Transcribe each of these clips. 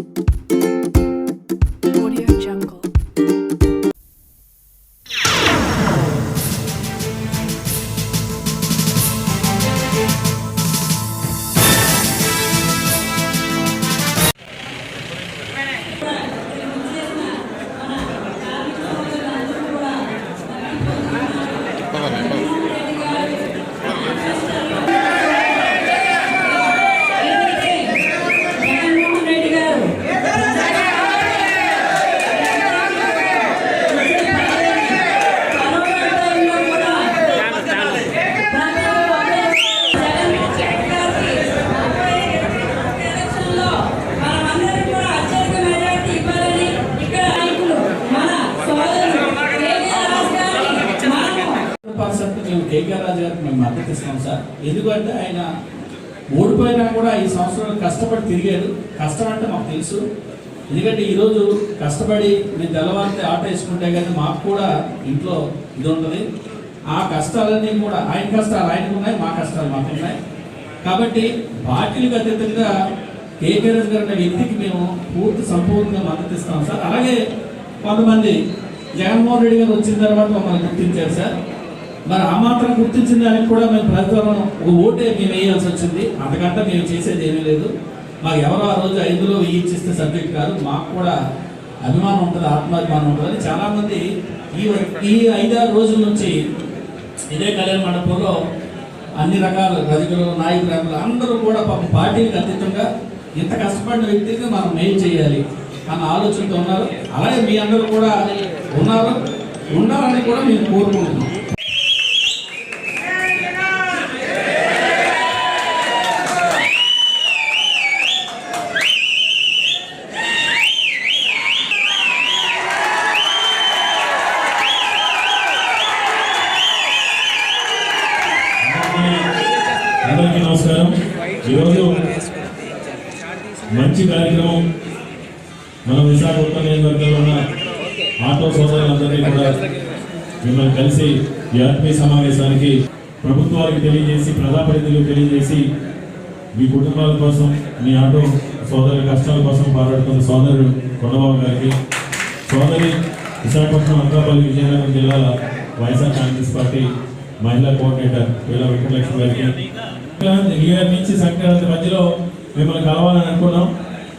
you రాజు గారికి మేము మద్దతు ఇస్తాం సార్. ఎందుకంటే ఆయన ఓడిపోయినా కూడా ఈ సంవత్సరం కష్టపడి తిరిగాడు. కష్టం అంటే మాకు తెలుసు. ఎందుకంటే ఈరోజు కష్టపడి మేము తెల్లవారితే ఆట వేసుకుంటే కానీ మాకు కూడా ఇంట్లో ఇది ఉంటుంది. ఆ కష్టాలన్నీ కూడా ఆయన కష్టాలు ఆయనకు ఉన్నాయి మా కష్టాలు మాకు ఉన్నాయి. కాబట్టి పార్టీలకు అతీతంగా కేకే రాజు గారు అనే వ్యక్తికి మేము పూర్తి సంపూర్ణంగా మద్దతు ఇస్తాం సార్. అలాగే కొంతమంది జగన్మోహన్ రెడ్డి గారు వచ్చిన తర్వాత మమ్మల్ని గుర్తించారు సార్. మరి ఆ మాత్రం గుర్తించిన దానికి కూడా మేము ప్రతిఫలం ఒక ఓటే మేము వేయాల్సి వచ్చింది. అంతకంటే మేము చేసేది ఏమీ లేదు. మాకు ఎవరో ఆ రోజు ఐదులో వేయించిస్తే సబ్జెక్ట్ కాదు. మాకు కూడా అభిమానం ఉంటుంది ఆత్మాభిమానం ఉంటుంది. చాలామంది ఈ ఈ ఐదారు రోజుల నుంచి ఇదే కళ్యాణ మండపంలో అన్ని రకాల రజకులు నాయకులు అందరూ కూడా పాపం పార్టీలకు అతీతంగా ఇంత కష్టపడిన వ్యక్తికి మనం మేలు చేయాలి అన్న ఆలోచనతో ఉన్నారు. అలాగే మీ అందరూ కూడా ఉన్నారు. ఉండాలని కూడా మేము కోరుకుంటున్నాం. అందరికీ నమస్కారం. ఈరోజు మంచి కార్యక్రమం మన విశాఖపట్నం నియోజకవర్గంలో ఉన్న ఆటో సోదరులందరినీ కూడా మిమ్మల్ని కలిసి ఈ ఆత్మీయ సమావేశానికి ప్రభుత్వానికి తెలియజేసి ప్రజాప్రతినిధులకు తెలియజేసి మీ కుటుంబాల కోసం మీ ఆటో సోదరుల కష్టాల కోసం పోరాడుతున్న సోదరుడు కొండబాబు గారికి సోదరి విశాఖపట్నం అనకాపల్లి విజయనగరం జిల్లాల వైఎస్ఆర్ కాంగ్రెస్ పార్టీ మహిళా కోఆర్డినేటర్ వీళ్ళ వెంకటలక్ష్మి గారికి న్యూ నుంచి సంక్రాంతి మధ్యలో మిమ్మల్ని కలవాలని అనుకున్నాం.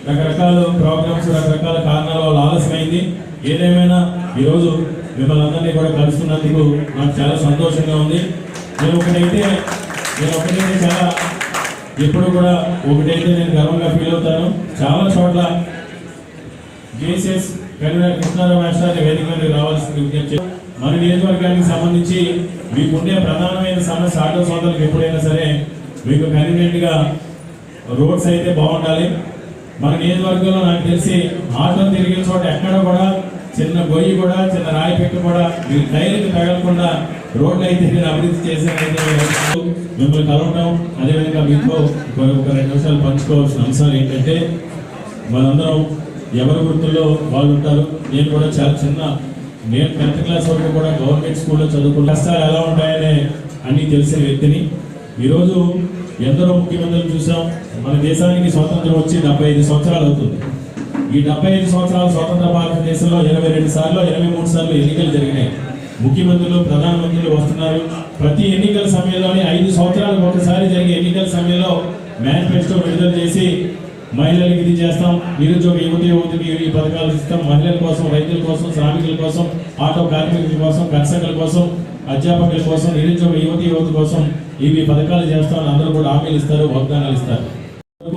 రకరకాల ప్రోగ్రామ్స్ రకరకాల కారణాల వల్ల ఆలస్యమైంది. ఏదేమైనా ఈరోజు మిమ్మల్ని అందరినీ కూడా కలుస్తున్నందుకు నాకు చాలా సంతోషంగా ఉంది. నేను ఒకటైతే నేను ఒకటైతే చాలా ఎప్పుడు కూడా ఒకటైతే నేను గర్వంగా ఫీల్ అవుతాను. చాలా చోట్ల జేసీఎస్ కన్వీనర్ కృష్ణారావు మాస్టర్ వేదిక మీదకి రావాల్సింది విజ్ఞప్తి. మన నియోజకవర్గానికి సంబంధించి మీకుండే ప్రధానమైన సమస్య ఆటో సోదరులకు ఎప్పుడైనా సరే మీకు కన్వీనియంట్గా రోడ్స్ అయితే బాగుండాలి. మన నియోజకవర్గంలో నాకు తెలిసి ఆటో తిరిగిన చోట ఎక్కడ కూడా చిన్న గొయ్యి కూడా చిన్న రాయి పెట్టు కూడా మీరు టైర్కి తగలకుండా రోడ్లు అయితే నేను అభివృద్ధి చేశానైతే మిమ్మల్ని కలవటం అదేవిధంగా మీతో ఒక రెండు నిమిషాలు పంచుకోవాల్సిన అంశాలు ఏంటంటే మనందరం ఎవరి వృత్తుల్లో వాళ్ళు ఉంటారు. నేను కూడా చాలా చిన్న నేను టెన్త్ క్లాస్ వరకు కూడా గవర్నమెంట్ స్కూల్లో చదువుకున్న కష్టాలు ఎలా ఉంటాయనే అన్నీ తెలిసిన వ్యక్తిని ఈరోజు ఎందరో ముఖ్యమంత్రులు చూసాం మన దేశానికి స్వాతంత్రం వచ్చి డెబ్బై ఐదు సంవత్సరాలు అవుతుంది. ఈ డెబ్బై ఐదు సంవత్సరాల స్వతంత్ర భారతదేశంలో ఇరవై రెండు సార్లు ఇరవై మూడు సార్లు ఎన్నికలు జరిగినాయి. ముఖ్యమంత్రులు ప్రధానమంత్రులు వస్తున్నారు. ప్రతి ఎన్నికల సమయంలోనే ఐదు సంవత్సరాలకు ఒకసారి జరిగే ఎన్నికల సమయంలో మేనిఫెస్టో విడుదల చేసి మహిళలకు ఇది చేస్తాం. నిరుద్యోగ యువతి యువతికి ఈ పథకాలు ఇస్తాం. మహిళల కోసం రైతుల కోసం శ్రామికుల కోసం ఆటో కార్మికుల కోసం కర్షకుల కోసం అధ్యాపకుల కోసం నిరుద్యోగ యువతి యువతి కోసం ఇవి పథకాలు చేస్తామని అందరూ కూడా హామీలు ఇస్తారు వాగ్దానాలు ఇస్తారు.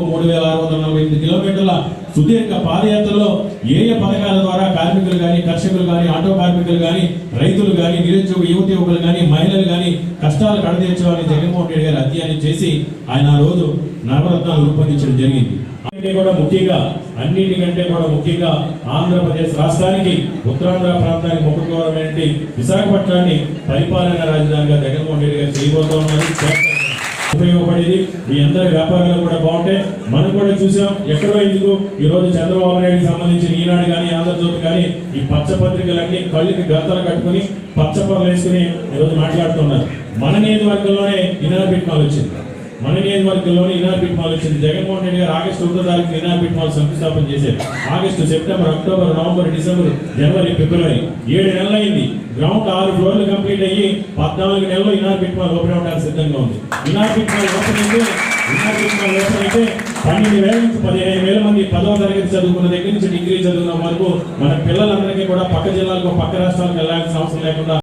మూడు వేల ఆరు వందల నలభై ఎనిమిది కిలోమీటర్ల సుదీర్ఘ పాదయాత్రలో ఏ ఏ పథకాల ద్వారా కార్మికులు కానీ కర్షకులు కానీ ఆటో కార్మికులు కానీ రైతులు కానీ నిరుద్యోగ యువతి యువకులు కానీ మహిళలు కానీ కష్టాలు కడతీర్చాలని జగన్మోహన్ రెడ్డి గారు అధ్యయనం చేసి ఆయన ఆ రోజు నవరత్నాలు రూపొందించడం జరిగింది. కూడా ముఖ్యంగా అన్నిటికంటే కూడా ముఖ్యంగా ఆంధ్రప్రదేశ్ రాష్ట్రానికి ఉత్తరాంధ్ర ప్రాంతానికి ముఖ్యమైనటువంటి విశాఖపట్నాన్ని పరిపాలనా రాజధానిగా జగన్మోహన్ రెడ్డి గారు చేయబోతా ఉన్నారు. ఉపయోగపడేది. మీ అందరి వ్యాపారాలు కూడా బాగుంటాయి. మనం కూడా చూసాం ఎక్కడో ఎందుకు? ఈ రోజు చంద్రబాబు నాయుడుకి సంబంధించిన ఈనాడు కానీ ఆంధ్రజ్యోతి కానీ ఈ పచ్చ పత్రికలన్నీ కళ్ళకి గంతలు కట్టుకుని పచ్చ పొరలు వేసుకుని ఈరోజు మాట్లాడుతున్నారు. మన నియోజకవర్గంలోనే ఇన్నర్ పెట్టినాలు వచ్చింది. మన నియోజకవర్గంలోని ఇనార్బిట్ మాల్ వచ్చింది. జగన్మోహన్ రెడ్డి గారు ఆగస్టు ఒకటో తారీఖు ఇనార్బిట్ మాల్ శంకుస్థాపన చేశారు. August September October November December జనవరి ఫిబ్రవరి ఏడు నెలలు అయింది. గ్రౌండ్ ఆరు ఫ్లోర్లు కంప్లీట్ అయ్యి పద్నాలుగు నెలలు ఇనార్బిట్ మాల్ ఓపెన్ అవడానికి సిద్ధంగా ఉంది. ఇనార్బిట్ మాల్ ఓపెన్ అయితే ఇనార్బిట్ మాల్ ఓపెన్ అయితే పన్నెండు వేల నుంచి పదిహేను వేల మంది పదవ తరగతి చదువుకున్న దగ్గర నుంచి డిగ్రీ చదువుకున్న వరకు మన పిల్లలందరికీ కూడా పక్క జిల్లాలకు పక్క రాష్ట్రాలకు వెళ్ళాల్సిన అవసరం లేకుండా